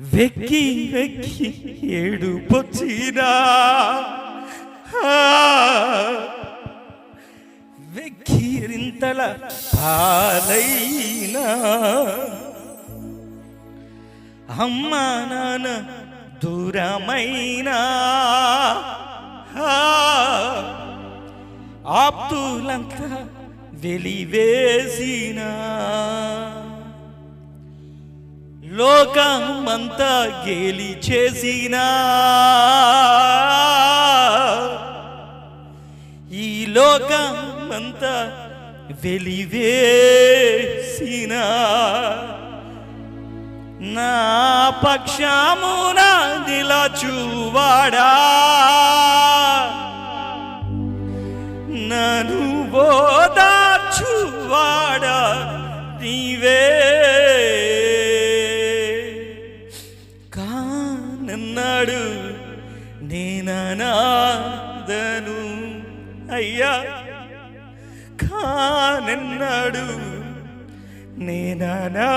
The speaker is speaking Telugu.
వెక్కి వెక్కి ఏడుపొచ్చినా వెక్కిరింతల పాలైనా. అమ్మ నాన్న దూరమైనా. ఆప్తులంతా వెలివేసినా. లోకమంతా గేలి చేసినా ఈ లోకమంతా వెలివేసిన. నా పక్షమున నిలచువాడా. నను ఓదార్చువాడా. నీవే నాడు నేననాదను. అయ్యా కానన్నాడు. నేననా